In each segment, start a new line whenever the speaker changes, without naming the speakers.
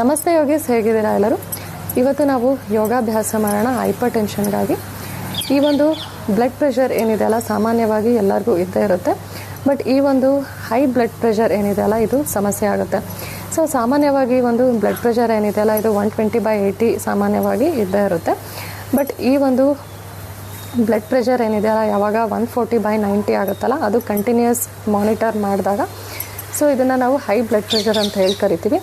ನಮಸ್ತೆ ಯೋಗೀಸ್ ಹೇಗಿದ್ದೀರಾ ಎಲ್ಲರೂ ಇವತ್ತು ನಾವು ಯೋಗಾಭ್ಯಾಸ ಮಾಡೋಣ ಹೈಪರ್ ಟೆನ್ಷನ್ಗಾಗಿ ಈ ಒಂದು ಬ್ಲಡ್ ಪ್ರೆಷರ್ ಏನಿದೆ ಅಲ್ಲ, ಸಾಮಾನ್ಯವಾಗಿ ಎಲ್ಲರಿಗೂ ಇದ್ದೇ ಇರುತ್ತೆ. ಬಟ್ ಈ ಒಂದು ಹೈ ಬ್ಲಡ್ ಪ್ರೆಷರ್ ಏನಿದೆ ಅಲ್ಲ, ಇದು ಸಮಸ್ಯೆ ಆಗುತ್ತೆ. ಸೊ ಸಾಮಾನ್ಯವಾಗಿ ಒಂದು ಬ್ಲಡ್ ಪ್ರೆಷರ್ ಏನಿದೆ ಅಲ್ಲ, ಇದು ಒನ್ ಟ್ವೆಂಟಿ ಬೈ ಏಯ್ಟಿ ಸಾಮಾನ್ಯವಾಗಿ ಇದ್ದೇ ಇರುತ್ತೆ. ಬಟ್ ಈ ಒಂದು ಬ್ಲಡ್ ಪ್ರೆಷರ್ ಏನಿದೆ ಅಲ್ಲ, ಯಾವಾಗ ಒನ್ ಫೋರ್ಟಿ ಬೈ ನೈಂಟಿ ಆಗುತ್ತಲ್ಲ, ಅದು ಕಂಟಿನ್ಯೂಸ್ ಮಾನಿಟರ್ ಮಾಡಿದಾಗ ಸೊ ಇದನ್ನು ನಾವು ಹೈ ಬ್ಲಡ್ ಪ್ರೆಷರ್ ಅಂತ ಹೇಳಿ ಕರಿತೀವಿ.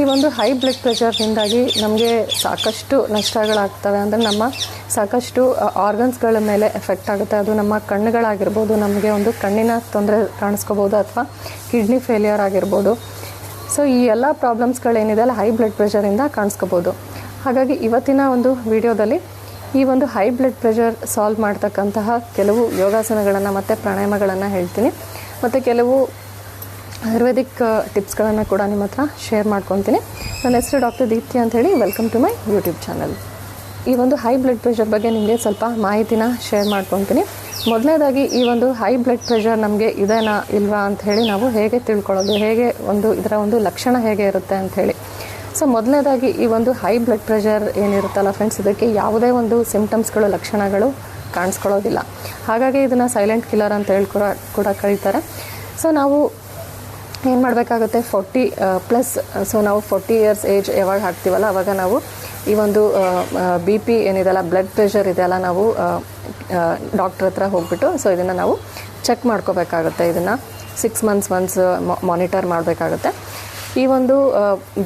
ಈ ಒಂದು ಹೈ ಬ್ಲಡ್ ಪ್ರೆಷರ್ನಿಂದಾಗಿ ನಮಗೆ ಸಾಕಷ್ಟು ನಷ್ಟಗಳಾಗ್ತವೆ ಅಂದರೆ ನಮ್ಮ ಸಾಕಷ್ಟು ಆರ್ಗನ್ಸ್ಗಳ ಮೇಲೆ ಎಫೆಕ್ಟ್ ಆಗುತ್ತೆ. ಅದು ನಮ್ಮ ಕಣ್ಣುಗಳಾಗಿರ್ಬೋದು, ನಮಗೆ ಒಂದು ಕಣ್ಣಿನ ತೊಂದರೆ ಕಾಣಿಸ್ಕೋಬೋದು ಅಥವಾ ಕಿಡ್ನಿ ಫೇಲಿಯರ್ ಆಗಿರ್ಬೋದು. ಸೊ ಈ ಎಲ್ಲ ಪ್ರಾಬ್ಲಮ್ಸ್ಗಳೇನಿದೆ ಅಲ್ಲ ಹೈ ಬ್ಲಡ್ ಪ್ರೆಷರಿಂದ ಕಾಣಿಸ್ಕೋಬೋದು. ಹಾಗಾಗಿ ಇವತ್ತಿನ ಒಂದು ವಿಡಿಯೋದಲ್ಲಿ ಈ ಒಂದು ಹೈ ಬ್ಲಡ್ ಪ್ರೆಷರ್ ಸಾಲ್ವ್ ಮಾಡ್ತಕ್ಕಂತಹ ಕೆಲವು ಯೋಗಾಸನಗಳನ್ನು ಮತ್ತು ಪ್ರಾಣಾಯಾಮಗಳನ್ನು ಹೇಳ್ತೀನಿ. ಮತ್ತು ಕೆಲವು ಆಯುರ್ವೇದಿಕ್ ಟಿಪ್ಸ್ಗಳನ್ನು ಕೂಡ ನಿಮ್ಮ ಹತ್ರ ಶೇರ್ ಮಾಡ್ಕೊತೀನಿ. ನನ್ನ ಹೆಸರು ಡಾಕ್ಟರ್ ದೀಪ್ತಿ ಅಂಥೇಳಿ welcome to my YouTube channel. ಈ ಒಂದು ಹೈ ಬ್ಲಡ್ ಪ್ರೆಷರ್ ಬಗ್ಗೆ ನಿಮಗೆ ಸ್ವಲ್ಪ ಮಾಹಿತಿನ ಶೇರ್ ಮಾಡ್ಕೊತೀನಿ. ಮೊದಲನೇದಾಗಿ, ಈ ಒಂದು ಹೈ ಬ್ಲಡ್ ಪ್ರೆಷರ್ ನಮಗೆ ಇದೇನಾ ಇಲ್ವಾ ಅಂತ ಹೇಳಿ ನಾವು ಹೇಗೆ ತಿಳ್ಕೊಳ್ಳೋದು, ಹೇಗೆ ಒಂದು ಇದರ ಒಂದು ಲಕ್ಷಣ ಹೇಗೆ ಇರುತ್ತೆ ಅಂಥೇಳಿ ಸೊ, ಮೊದಲನೇದಾಗಿ, ಈ ಒಂದು ಹೈ ಬ್ಲಡ್ ಪ್ರೆಷರ್ ಏನಿರುತ್ತಲ್ಲ ಫ್ರೆಂಡ್ಸ್, ಇದಕ್ಕೆ ಯಾವುದೇ ಒಂದು ಸಿಂಪ್ಟಮ್ಸ್ಗಳು, ಲಕ್ಷಣಗಳು ಕಾಣಿಸ್ಕೊಳ್ಳೋದಿಲ್ಲ. ಹಾಗಾಗಿ ಇದನ್ನು ಸೈಲೆಂಟ್ ಕಿಲ್ಲರ್ ಅಂತ ಹೇಳಿ ಕೂಡ ಕೂಡ ಕರೀತಾರೆ. ಸೊ, ನಾವು ಏನು ಮಾಡಬೇಕಾಗುತ್ತೆ? ಫೋರ್ಟಿ ಪ್ಲಸ್ ಸೊ ನಾವು ಫೋರ್ಟಿ ಇಯರ್ಸ್ ಏಜ್ ಯಾವಾಗ ಹಾಕ್ತೀವಲ್ಲ, ಅವಾಗ ನಾವು ಈ ಒಂದು ಬಿ ಪಿ ಏನಿದೆಲ್ಲ ಬ್ಲಡ್ ಪ್ರೆಷರ್ ಇದೆಲ್ಲ ನಾವು ಡಾಕ್ಟ್ರ್ ಹತ್ರ ಹೋಗ್ಬಿಟ್ಟು ಸೊ ಇದನ್ನು ನಾವು ಚೆಕ್ ಮಾಡ್ಕೋಬೇಕಾಗುತ್ತೆ. ಇದನ್ನು ಸಿಕ್ಸ್ ಮಂತ್ಸ್ ಒನ್ಸ್ ಮಾನಿಟರ್ ಮಾಡಬೇಕಾಗುತ್ತೆ. ಈ ಒಂದು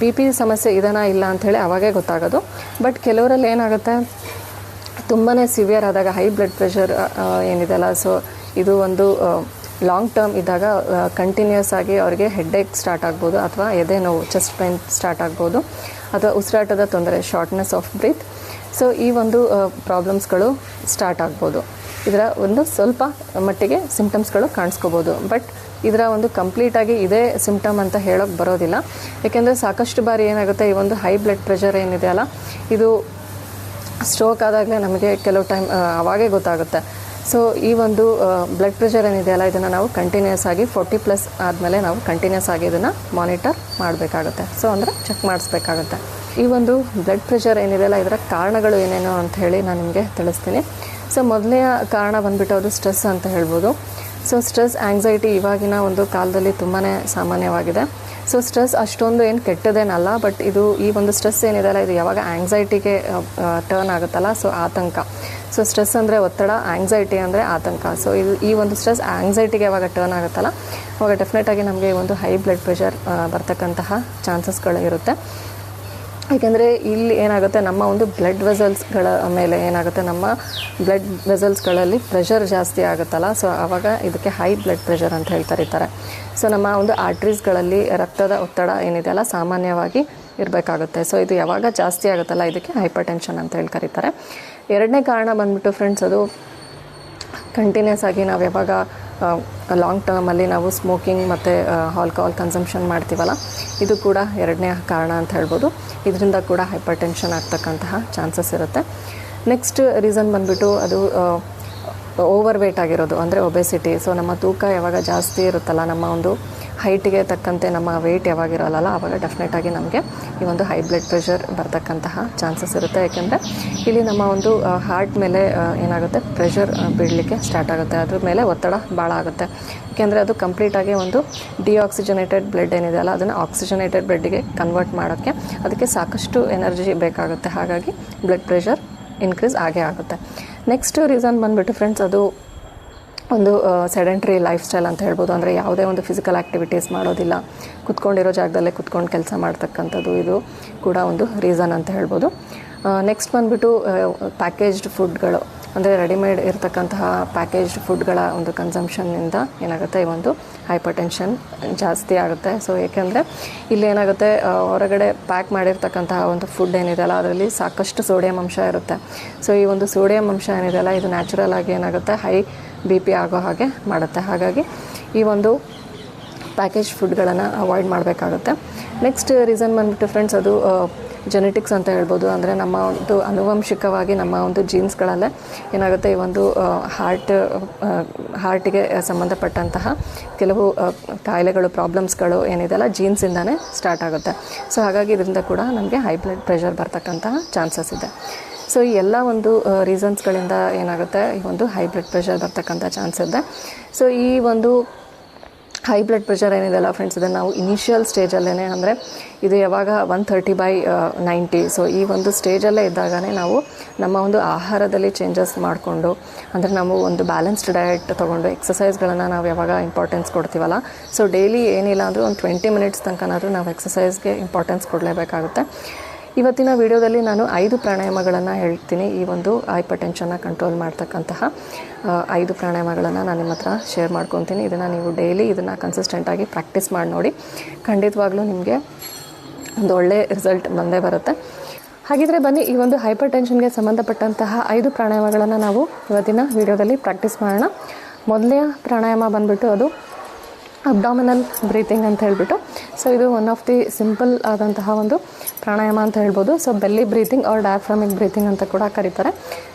ಬಿ ಪಿ ಸಮಸ್ಯೆ ಇದನ್ನ ಇಲ್ಲ ಅಂಥೇಳಿ ಅವಾಗೇ ಗೊತ್ತಾಗೋದು. ಬಟ್ ಕೆಲವರಲ್ಲಿ ಏನಾಗುತ್ತೆ? ತುಂಬಾ ಸಿವಿಯರ್ ಆದಾಗ ಹೈ ಬ್ಲಡ್ ಪ್ರೆಷರ್ ಏನಿದೆಲ್ಲ ಸೊ ಇದು ಒಂದು ಲಾಂಗ್ ಟರ್ಮ್ ಇದ್ದಾಗ ಕಂಟಿನ್ಯೂಸ್ ಆಗಿ ಅವರಿಗೆ ಹೆಡ್ಏಕ್ ಸ್ಟಾರ್ಟ್ ಆಗ್ಬೋದು ಅಥವಾ ಎದೆ ನೋವು ಚೆಸ್ಟ್ ಪೇನ್ ಸ್ಟಾರ್ಟ್ ಆಗ್ಬೋದು ಅಥವಾ ಉಸಿರಾಟದ ತೊಂದರೆ ಶಾರ್ಟ್ನೆಸ್ ಆಫ್ ಬ್ರೀತ್ ಸೊ ಈ ಒಂದು ಪ್ರಾಬ್ಲಮ್ಸ್ಗಳು ಸ್ಟಾರ್ಟ್ ಆಗ್ಬೋದು. ಇದರ ಒಂದು ಸ್ವಲ್ಪ ಮಟ್ಟಿಗೆ ಸಿಂಪ್ಟಮ್ಸ್ಗಳು ಕಾಣಿಸ್ಕೋಬೋದು. ಬಟ್ ಇದರ ಒಂದು ಕಂಪ್ಲೀಟಾಗಿ ಇದೇ ಸಿಂಪ್ಟಮ್ ಅಂತ ಹೇಳೋಕ್ಕೆ ಬರೋದಿಲ್ಲ. ಯಾಕೆಂದರೆ ಸಾಕಷ್ಟು ಬಾರಿ ಏನಾಗುತ್ತೆ, ಈ ಒಂದು ಹೈ ಬ್ಲಡ್ ಪ್ರೆಷರ್ ಏನಿದೆ ಅಲ್ಲ, ಇದು ಸ್ಟ್ರೋಕ್ ಆದಾಗಲೇ ನಮಗೆ ಕೆಲವು ಟೈಮ್ ಅವಾಗೇ ಗೊತ್ತಾಗುತ್ತೆ. ಸೊ ಈ ಒಂದು ಬ್ಲಡ್ ಪ್ರೆಷರ್ ಏನಿದೆಯಲ್ಲ ಇದನ್ನು ನಾವು ಕಂಟಿನ್ಯೂಸ್ ಆಗಿ ಫೋರ್ಟಿ ಪ್ಲಸ್ ಆದಮೇಲೆ ನಾವು ಕಂಟಿನ್ಯೂಸ್ ಆಗಿ ಇದನ್ನು ಮಾನಿಟರ್ ಮಾಡಬೇಕಾಗುತ್ತೆ. ಸೊ ಅಂದರೆ ಚೆಕ್ ಮಾಡಿಸ್ಬೇಕಾಗುತ್ತೆ. ಈ ಒಂದು ಬ್ಲಡ್ ಪ್ರೆಷರ್ ಏನಿದೆಯಲ್ಲ ಇದರ ಕಾರಣಗಳು ಏನೇನು ಅಂತ ಹೇಳಿ ನಾನು ನಿಮಗೆ ತಿಳಿಸ್ತೀನಿ. ಸೊ ಮೊದಲನೆಯ ಕಾರಣ ಬಂದುಬಿಟ್ಟು ಅದು ಸ್ಟ್ರೆಸ್ ಅಂತ ಹೇಳ್ಬೋದು. ಸೊ ಸ್ಟ್ರೆಸ್ ಆ್ಯಂಗ್ಸೈಟಿ ಇವಾಗಿನ ಒಂದು ಕಾಲದಲ್ಲಿ ತುಂಬಾ ಸಾಮಾನ್ಯವಾಗಿದೆ. ಸೊ ಸ್ಟ್ರೆಸ್ ಅಷ್ಟೊಂದು ಏನು ಕೆಟ್ಟದೇನಲ್ಲ ಬಟ್ ಇದು ಈ ಒಂದು ಸ್ಟ್ರೆಸ್ ಏನಿದೆಯಲ್ಲ ಇದು ಯಾವಾಗ ಆ್ಯಂಗ್ಸೈಟಿಗೆ ಟರ್ನ್ ಆಗುತ್ತಲ್ಲ ಸೊ ಆತಂಕ. ಸೊ ಸ್ಟ್ರೆಸ್ ಅಂದರೆ ಒತ್ತಡ ಆ್ಯಂಗ್ಸೈಟಿ ಅಂದರೆ ಆತಂಕ. ಸೊ ಇದು ಈ ಒಂದು ಸ್ಟ್ರೆಸ್ ಆ್ಯಂಗ್ಸೈಟಿಗೆ ಯಾವಾಗ ಟರ್ನ್ ಆಗುತ್ತಲ್ಲ? ಅವಾಗ ಡೆಫಿನೆಟಾಗಿ ನಮಗೆ ಒಂದು ಹೈ ಬ್ಲಡ್ ಪ್ರೆಷರ್ ಬರ್ತಕ್ಕಂತಹ ಚಾನ್ಸಸ್ಗಳು ಇರುತ್ತೆ. ಏಕೆಂದರೆ ಇಲ್ಲಿ ಏನಾಗುತ್ತೆ, ನಮ್ಮ ಒಂದು ಬ್ಲಡ್ ವೆಸಲ್ಸ್ಗಳ ಮೇಲೆ ಏನಾಗುತ್ತೆ, ನಮ್ಮ ಬ್ಲಡ್ ವೆಸಲ್ಸ್ಗಳಲ್ಲಿ ಪ್ರೆಷರ್ ಜಾಸ್ತಿ ಆಗುತ್ತಲ್ಲ? ಸೊ ಆವಾಗ ಇದಕ್ಕೆ ಹೈ ಬ್ಲಡ್ ಪ್ರೆಷರ್ ಅಂತ ಹೇಳ್ತಾರೆ ಸೊ ನಮ್ಮ ಒಂದು ಆರ್ಟ್ರೀಸ್ಗಳಲ್ಲಿ ರಕ್ತದ ಒತ್ತಡ ಏನಿದೆಯಲ್ಲ, ಸಾಮಾನ್ಯವಾಗಿ ಇರಬೇಕಾಗುತ್ತೆ. ಸೊ ಇದು ಯಾವಾಗ ಜಾಸ್ತಿ ಆಗುತ್ತಲ್ಲ, ಇದಕ್ಕೆ ಹೈಪರ್ ಟೆನ್ಷನ್ ಅಂತ ಹೇಳಿ ಕರೀತಾರೆ. ಎರಡನೇ ಕಾರಣ ಬಂದ್ಬಿಟ್ಟು ಫ್ರೆಂಡ್ಸ್ ಅದು ಕಂಟಿನ್ಯೂಸ್ ಆಗಿ ನಾವು ಯಾವಾಗ ಲಾಂಗ್ ಟರ್ಮಲ್ಲಿ ನಾವು ಸ್ಮೋಕಿಂಗ್ ಮತ್ತು ಆಲ್ಕೋಹಾಲ್ ಕನ್ಸಂಪ್ಷನ್ ಮಾಡ್ತೀವಲ್ಲ, ಇದು ಕೂಡ ಎರಡನೇ ಕಾರಣ ಅಂತ ಹೇಳ್ಬೋದು. ಇದರಿಂದ ಕೂಡ ಹೈಪರ್ ಟೆನ್ಷನ್ ಆಗ್ತಕ್ಕಂತಹ ಚಾನ್ಸಸ್ ಇರುತ್ತೆ. ನೆಕ್ಸ್ಟ್ ರೀಸನ್ ಬಂದ್ಬಿಟ್ಟು ಅದು ಓವರ್ ವೇಟ್ ಆಗಿರೋದು, ಅಂದರೆ ಒಬೆಸಿಟಿ ಸೊ ನಮ್ಮ ತೂಕ ಯಾವಾಗ ಜಾಸ್ತಿ ಇರುತ್ತಲ್ಲ, ನಮ್ಮ ಒಂದು ಹೈಟಿಗೆ ತಕ್ಕಂತೆ ನಮ್ಮ ವೆಯ್ಟ್ ಯಾವಾಗಿರೋಲ್ಲ ಆವಾಗ ಡೆಫಿನೆಟಾಗಿ ನಮಗೆ ಈ ಒಂದು ಹೈ ಬ್ಲಡ್ ಪ್ರೆಷರ್ ಬರ್ತಕ್ಕಂತಹ ಚಾನ್ಸಸ್ ಇರುತ್ತೆ. ಯಾಕೆಂದರೆ ಇಲ್ಲಿ ನಮ್ಮ ಒಂದು ಹಾರ್ಟ್ ಮೇಲೆ ಏನಾಗುತ್ತೆ? ಪ್ರೆಷರ್ ಬೀಳಲಿಕ್ಕೆ ಸ್ಟಾರ್ಟ್ ಆಗುತ್ತೆ. ಅದ್ರ ಮೇಲೆ ಒತ್ತಡ ಭಾಳ ಆಗುತ್ತೆ. ಯಾಕೆಂದರೆ ಅದು ಕಂಪ್ಲೀಟಾಗಿ ಒಂದು ಡಿಆಕ್ಸಿಜನೇಟೆಡ್ ಬ್ಲಡ್ ಏನಿದೆ ಅಲ್ಲ, ಅದನ್ನು ಆಕ್ಸಿಜನೇಟೆಡ್ ಬ್ಲಡ್ಗೆ ಕನ್ವರ್ಟ್ ಮಾಡೋಕ್ಕೆ ಅದಕ್ಕೆ ಸಾಕಷ್ಟು ಎನರ್ಜಿ ಬೇಕಾಗುತ್ತೆ. ಹಾಗಾಗಿ ಬ್ಲಡ್ ಪ್ರೆಷರ್ ಇನ್ಕ್ರೀಸ್ ಆಗೇ ಆಗುತ್ತೆ. ನೆಕ್ಸ್ಟ್ ರೀಸನ್ ಬಂದುಬಿಟ್ಟು ಫ್ರೆಂಡ್ಸ್ ಅದು ಒಂದು ಸೆಡೆಂಟ್ರಿ ಲೈಫ್ ಸ್ಟೈಲ್ ಅಂತ ಹೇಳ್ಬೋದು. ಅಂದರೆ ಯಾವುದೇ ಒಂದು ಫಿಸಿಕಲ್ ಆ್ಯಕ್ಟಿವಿಟೀಸ್ ಮಾಡೋದಿಲ್ಲ. ಕುತ್ಕೊಂಡಿರೋ ಜಾಗದಲ್ಲೇ ಕುತ್ಕೊಂಡು ಕೆಲಸ ಮಾಡ್ತಕ್ಕಂಥದ್ದು ಇದು ಕೂಡ ಒಂದು ರೀಸನ್ ಅಂತ ಹೇಳ್ಬೋದು. ನೆಕ್ಸ್ಟ್ ಬಂದುಬಿಟ್ಟು ಪ್ಯಾಕೇಜ್ಡ್ ಫುಡ್ಗಳು ಅಂದರೆ ರೆಡಿಮೇಡ್ ಇರತಕ್ಕಂತಹ ಪ್ಯಾಕೇಜ್ಡ್ ಫುಡ್ಗಳ ಒಂದು ಕನ್ಸಂಪ್ಷನ್ನಿಂದ ಏನಾಗುತ್ತೆ? ಈ ಒಂದು ಹೈಪರ್ ಟೆನ್ಷನ್ ಜಾಸ್ತಿ ಆಗುತ್ತೆ. ಸೊ ಏಕೆಂದರೆ ಇಲ್ಲಿ ಏನಾಗುತ್ತೆ? ಹೊರಗಡೆ ಪ್ಯಾಕ್ ಮಾಡಿರ್ತಕ್ಕಂತಹ ಒಂದು ಫುಡ್ ಏನಿದೆಯಲ್ಲ, ಅದರಲ್ಲಿ ಸಾಕಷ್ಟು ಸೋಡಿಯಂ ಅಂಶ ಇರುತ್ತೆ. ಸೊ ಈ ಒಂದು ಸೋಡಿಯಂ ಅಂಶ ಏನಿದೆಯಲ್ಲ, ಇದು ನ್ಯಾಚುರಲ್ ಆಗಿ ಏನಾಗುತ್ತೆ? ಹೈ ಬಿ ಪಿ ಆಗೋ ಹಾಗೆ ಮಾಡುತ್ತೆ. ಹಾಗಾಗಿ ಈ ಒಂದು ಪ್ಯಾಕೇಜ್ ಫುಡ್ಗಳನ್ನು ಅವಾಯ್ಡ್ ಮಾಡಬೇಕಾಗುತ್ತೆ. ನೆಕ್ಸ್ಟ್ ರೀಸನ್ ಬಂದುಬಿಟ್ಟು ಫ್ರೆಂಡ್ಸ್ ಅದು ಜೆನೆಟಿಕ್ಸ್ ಅಂತ ಹೇಳ್ಬೋದು. ಅಂದರೆ ನಮ್ಮ ಒಂದು ಅನುವಂಶಿಕವಾಗಿ ನಮ್ಮ ಒಂದು ಜೀನ್ಸ್ಗಳಲ್ಲೇ ಏನಾಗುತ್ತೆ, ಈ ಒಂದು ಹಾರ್ಟ್ ಹಾರ್ಟಿಗೆ ಸಂಬಂಧಪಟ್ಟಂತಹ ಕೆಲವು ಕಾಯಿಲೆಗಳು ಪ್ರಾಬ್ಲಮ್ಸ್ಗಳು ಏನಿದೆಲ್ಲ ಜೀನ್ಸಿಂದನೇ ಸ್ಟಾರ್ಟ್ ಆಗುತ್ತೆ. ಸೊ ಹಾಗಾಗಿ ಇದರಿಂದ ಕೂಡ ನಮಗೆ ಹೈ ಬ್ಲಡ್ ಪ್ರೆಷರ್ ಬರ್ತಕ್ಕಂತಹ ಚಾನ್ಸಸ್ ಇದೆ. ಸೊ ಈ ಎಲ್ಲ ಒಂದು ರೀಸನ್ಸ್ಗಳಿಂದ ಏನಾಗುತ್ತೆ? ಈ ಒಂದು ಹೈ ಬ್ಲಡ್ ಪ್ರೆಷರ್ ಬರ್ತಕ್ಕಂಥ ಚಾನ್ಸ್ ಇದೆ. ಸೊ ಈ ಒಂದು ಹೈ ಬ್ಲಡ್ ಪ್ರೆಷರ್ ಏನಿದೆಲ್ಲ ಫ್ರೆಂಡ್ಸ್ ಇದನ್ನು ನಾವು ಇನಿಷಿಯಲ್ ಸ್ಟೇಜಲ್ಲೇ ಅಂದರೆ ಇದು ಯಾವಾಗ one thirty by ninety so ಈ ಒಂದು ಸ್ಟೇಜಲ್ಲೇ ಇದ್ದಾಗನೇ ನಾವು ನಮ್ಮ ಒಂದು ಆಹಾರದಲ್ಲಿ ಚೇಂಜಸ್ ಮಾಡಿಕೊಂಡು, ಅಂದರೆ ನಾವು ಒಂದು ಬ್ಯಾಲೆನ್ಸ್ಡ್ ಡಯಟ್ ತೊಗೊಂಡು ಎಕ್ಸಸೈಸ್ಗಳನ್ನು ನಾವು ಯಾವಾಗ ಇಂಪಾರ್ಟೆನ್ಸ್ ಕೊಡ್ತೀವಲ್ಲ? ಸೊ ಡೈಲಿ ಏನಿಲ್ಲ ಅಂದರೂ ಒಂದು ಟ್ವೆಂಟಿ ಮಿನಿಟ್ಸ್ ತನಕನಾದರೂ ನಾವು ಎಕ್ಸಸೈಸ್ಗೆ ಇಂಪಾರ್ಟೆನ್ಸ್ ಕೊಡಲೇಬೇಕಾಗುತ್ತೆ. ಇವತ್ತಿನ ವಿಡಿಯೋದಲ್ಲಿ ನಾನು ಐದು ಪ್ರಾಣಾಯಾಮಗಳನ್ನು ಹೇಳ್ತೀನಿ. ಈ ಒಂದು ಹೈಪರ್ ಟೆನ್ಷನ್ನ ಕಂಟ್ರೋಲ್ ಮಾಡ್ತಕ್ಕಂತಹ ಐದು ಪ್ರಾಣಾಯಾಮಗಳನ್ನು ನಾನು ನಿಮ್ಮ ಹತ್ರ ಶೇರ್ ಮಾಡ್ಕೊತೀನಿ. ಇದನ್ನು ನೀವು ಡೈಲಿ ಇದನ್ನು ಕನ್ಸಿಸ್ಟೆಂಟಾಗಿ ಪ್ರಾಕ್ಟೀಸ್ ಮಾಡಿ ನೋಡಿ. ಖಂಡಿತವಾಗ್ಲೂ ನಿಮಗೆ ಒಂದು ಒಳ್ಳೆ ರಿಸಲ್ಟ್ ಬಂದೇ ಬರುತ್ತೆ. ಹಾಗಿದ್ರೆ ಬನ್ನಿ, ಈ ಒಂದು ಹೈಪರ್ ಟೆನ್ಷನ್ಗೆ ಸಂಬಂಧಪಟ್ಟಂತಹ ಐದು ಪ್ರಾಣಾಯಾಮಗಳನ್ನು ನಾವು ಇವತ್ತಿನ ವಿಡಿಯೋದಲ್ಲಿ ಪ್ರಾಕ್ಟೀಸ್ ಮಾಡೋಣ. ಮೊದಲನೇ ಪ್ರಾಣಾಯಾಮ ಬಂದ್ಬಿಟ್ಟು ಅದು ಅಬ್ಡಾಮಿನಲ್ ಬ್ರೀತಿಂಗ್ ಅಂತ ಹೇಳಿಬಿಟ್ಟು. ಸೊ ಇದು ಒನ್ ಆಫ್ ದಿ ಸಿಂಪಲ್ ಆದಂತಹ ಒಂದು ಪ್ರಾಣಾಯಾಮ ಅಂತ ಹೇಳ್ಬೋದು. So belly breathing or diaphragmatic breathing ಅಂತ ಕೂಡ ಕರೀತಾರೆ.